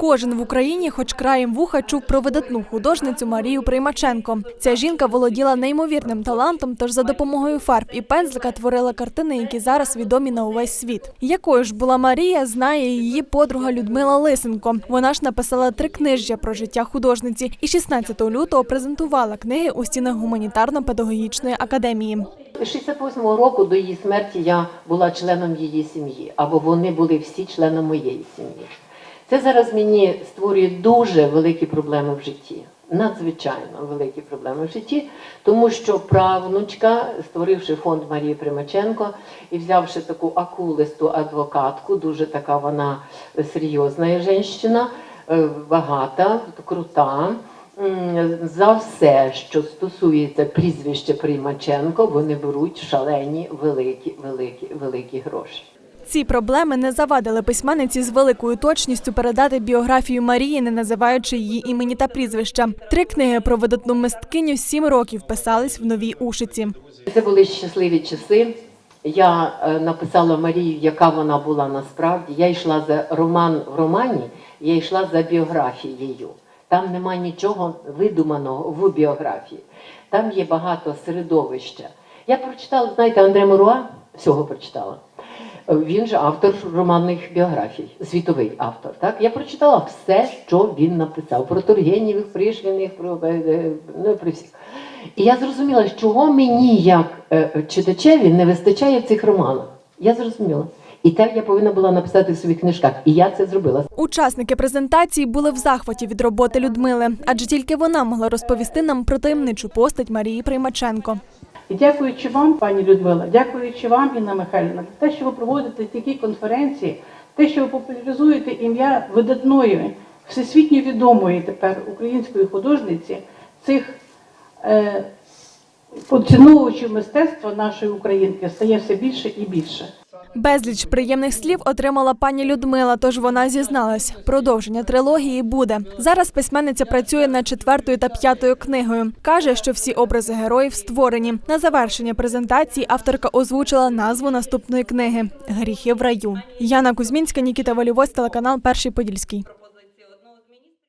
Кожен в Україні, хоч краєм вуха, чув про видатну художницю Марію Приймаченко. Ця жінка володіла неймовірним талантом, тож за допомогою фарб і пензлика творила картини, які зараз відомі на увесь світ. Якою ж була Марія, знає її подруга Людмила Лисенко. Вона ж написала три книжжя про життя художниці і 16 лютого презентувала книги у стінах гуманітарно-педагогічної академії. З 68-го року до її смерті я була членом її сім'ї, або вони були всі членом моєї сім'ї. Це зараз мені створює дуже великі проблеми в житті. Надзвичайно великі проблеми в житті, тому що правнучка, створивши фонд Марії Примаченко і взявши таку акулисту адвокатку, дуже така вона серйозна жінка, е, багата, крута. За все, що стосується прізвища Примаченко, вони беруть шалені великі, великі, великі гроші. Ці проблеми не завадили письменниці з великою точністю передати біографію Марії, не називаючи її імені та прізвища. Три книги про видатну мисткиню сім років писались в новій ушиці. Це були щасливі часи. Я е, написала Марію, яка вона була насправді. Я йшла за роман в романі, я йшла за біографією. Там нема нічого видуманого в біографії. Там є багато середовища. Я прочитала, знаєте, Андре Моруа, всього прочитала. Він же автор романних біографій, світовий автор. Так? Я прочитала все, що він написав про Тургенєвих, Пришвіних, про, е, е, ну, про всіх. І я зрозуміла, чого мені, як е, читачеві, не вистачає в цих романах. Я зрозуміла. І так я повинна була написати в своїх книжках. І я це зробила. Учасники презентації були в захваті від роботи Людмили, адже тільки вона могла розповісти нам про таємничу постать Марії Приймаченко. І дякуючи вам, пані Людмила, дякуючи вам, Інна Михайлівна, те, що ви проводите такі конференції, те, що ви популяризуєте ім'я видатної, всесвітньо відомої тепер української художниці, цих е, поціновувачів мистецтва нашої українки стає все більше і більше. Безліч приємних слів отримала пані Людмила, тож вона зізналась. Продовження трилогії буде. Зараз письменниця працює над четвертою та п'ятою книгою. Каже, що всі образи героїв створені. На завершення презентації авторка озвучила назву наступної книги Гріхи в раю. Яна Кузьмінська, Нікіта Валівось, телеканал Перший Подільський.